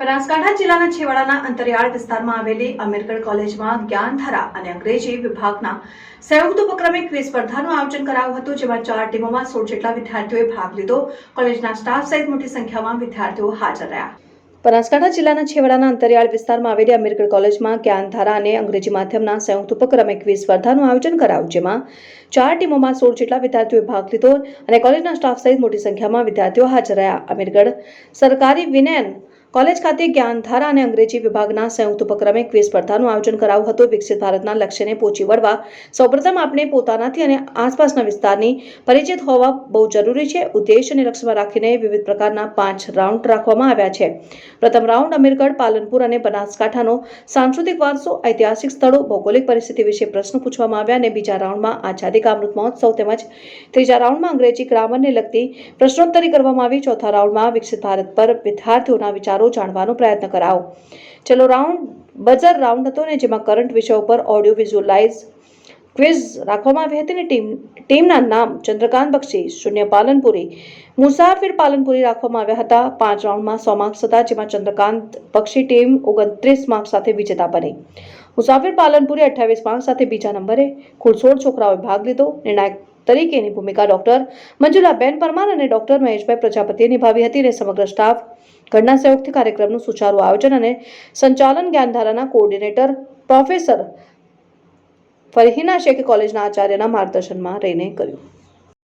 બનાસકાંઠા જિલ્લાના છેવાડાના અંતરિયાળ વિસ્તારમાં આવેલી અમીરગઢ કોલેજમાં જ્ઞાનધારા અને અંગ્રેજી વિભાગના સંયુક્ત ઉપક્રમે ક્વિઝ સ્પર્ધાનું આયોજન કરાયું હતું, જેમાં ચાર ટીમોમાં સોળ જેટલા વિદ્યાર્થીઓએ ભાગ લીધો. કોલેજના સ્ટાફ સહિત મોટી સંખ્યામાં વિદ્યાર્થીઓ હાજર રહ્યા. બનાસકાંઠા જિલ્લાના છેવાડાના અંતરિયાળ વિસ્તારમાં આવેલી અમીરગઢ કોલેજમાં જ્ઞાનધારા અને અંગ્રેજી માધ્યમના સંયુક્ત ઉપક્રમે ક્વિઝ સ્પર્ધાનું આયોજન કરાયું, જેમાં ચાર ટીમોમાં સોળ જેટલા વિદ્યાર્થીઓએ ભાગ લીધો અને કોલેજના સ્ટાફ સહિત મોટી સંખ્યામાં વિદ્યાર્થીઓ હાજર રહ્યા. અમીરગઢ સરકારી વિનયન કોલેજ ખાતે જ્ઞાનધારા અને અંગ્રેજી વિભાગના સંયુક્ત ઉપક્રમે ક્વિઝ સ્પર્ધાનું આયોજન કરાયું હતું. વિકસિત ભારતના લક્ષ્યને પહોંચી વળવા સૌપ્રથમ આપણે પોતાનાથી અને આસપાસના વિસ્તારની પરિચિત હોવા બહુ જરૂરી છે. ઉદ્દેશ અને લક્ષ્યમાં રાખીને વિવિધ પ્રકારના પાંચ રાઉન્ડ રાખવામાં આવ્યા છે. પ્રથમ રાઉન્ડ અમીરગઢ, પાલનપુર અને બનાસકાંઠાનો સાંસ્કૃતિક વારસો, ઐતિહાસિક સ્થળો, ભૌગોલિક પરિસ્થિતિ વિશે પ્રશ્નો પૂછવામાં આવ્યા અને બીજા રાઉન્ડમાં આઝાદી કા અમૃત મહોત્સવ તેમજ ત્રીજા રાઉન્ડમાં અંગ્રેજી ગ્રામરને લગતી પ્રશ્નોત્તરી કરવામાં આવી. ચોથા રાઉન્ડમાં વિકસિત ભારત પર વિદ્યાર્થીઓના વિચારો જાણવાનો પ્રયત્ન કરાવો. ચલો રાઉન્ડ બઝર રાઉન્ડ હતો ને, જેમાં કરંટ વિષય ઉપર ઓડિયો વિઝ્યુઅલાઇઝ ક્વિઝ રાખવામાં આવી હતી ને, ટીમ, ટીમના નામ ચંદ્રકાંત બક્ષી, શૂન્ય પાલનપુરી, મુસાફિર પાલનપુરી રાખવામાં આવ્યા હતા. પાંચ રાઉન્ડમાં સો માર્ક્સ હતા, જેમાં ચંદ્રકાંત બક્ષી ટીમ ઓગણત્રીસ માર્ક્સ સાથે વિજેતા બની. મુસાફિર પાલનપુરી અઠ્યાવીસ માર્ક્સ સાથે બીજા નંબરે કુલ સોળ છોકરાઓએ ભાગ લીધો. નિર્ણાયક તરીકેની ભૂમિકા ડોક્ટર મંજુલાબેન પરમાર અને ડોક્ટર મહેશભાઈ પ્રજાપતિએ નિભાવી હતી અને સમગ્ર સ્ટાફ ઘરના સંયુક્ત કાર્યક્રમનું સુચારું આયોજન અને સંચાલન જ્ઞાનધારાના કોઓર્ડિનેટર પ્રોફેસર ફરહીના શેખ કોલેજના આચાર્યના માર્ગદર્શનમાં રહીને કર્યું.